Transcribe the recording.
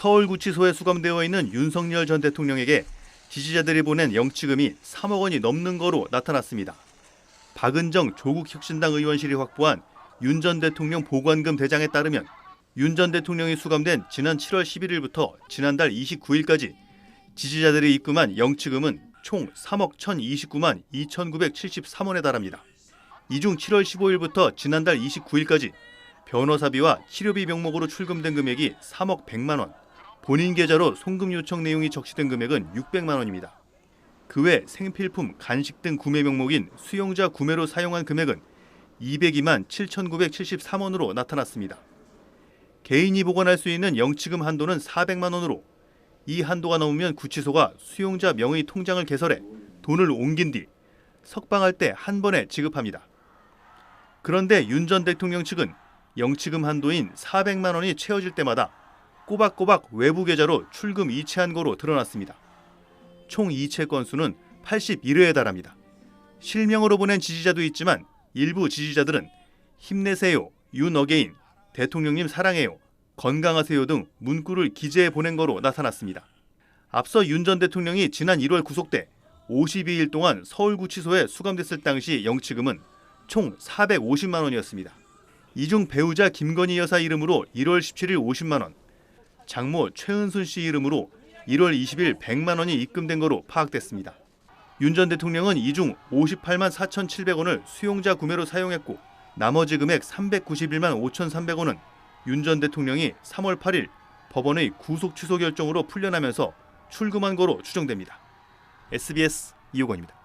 서울구치소에 수감되어 있는 윤석열 전 대통령에게 지지자들이 보낸 영치금이 3억 원이 넘는 거로 나타났습니다. 박은정 조국혁신당 의원실이 확보한 윤 전 대통령 보관금 대장에 따르면 윤 전 대통령이 수감된 지난 7월 11일부터 지난달 29일까지 지지자들이 입금한 영치금은 총 3억 1,029만 2,973원에 달합니다. 이 중 7월 15일부터 지난달 29일까지 변호사비와 치료비 명목으로 출금된 금액이 3억 100만 원, 본인 계좌로 송금 요청 내용이 적시된 금액은 600만 원입니다. 그 외 생필품, 간식 등 구매 명목인 수용자 구매로 사용한 금액은 202만 7,973원으로 나타났습니다. 개인이 보관할 수 있는 영치금 한도는 400만 원으로 이 한도가 넘으면 구치소가 수용자 명의 통장을 개설해 돈을 옮긴 뒤 석방할 때 한 번에 지급합니다. 그런데 윤 전 대통령 측은 영치금 한도인 400만 원이 채워질 때마다 꼬박꼬박 외부 계좌로 출금 이체한 거로 드러났습니다. 총 이체 건수는 81회에 달합니다. 실명으로 보낸 지지자도 있지만 일부 지지자들은 힘내세요, 윤 어게인, 대통령님 사랑해요, 건강하세요 등 문구를 기재해 보낸 거로 나타났습니다. 앞서 윤 전 대통령이 지난 1월 구속돼 52일 동안 서울구치소에 수감됐을 당시 영치금은 총 450만 원이었습니다. 이중 배우자 김건희 여사 이름으로 1월 17일 50만 원, 장모 최은순 씨 이름으로 1월 20일 100만 원이 입금된 거로 파악됐습니다. 윤 전 대통령은 이 중 58만 4,700원을 수용자 구매로 사용했고 나머지 금액 391만 5,300원은 윤 전 대통령이 3월 8일 법원의 구속 취소 결정으로 풀려나면서 출금한 거로 추정됩니다. SBS 이호건입니다.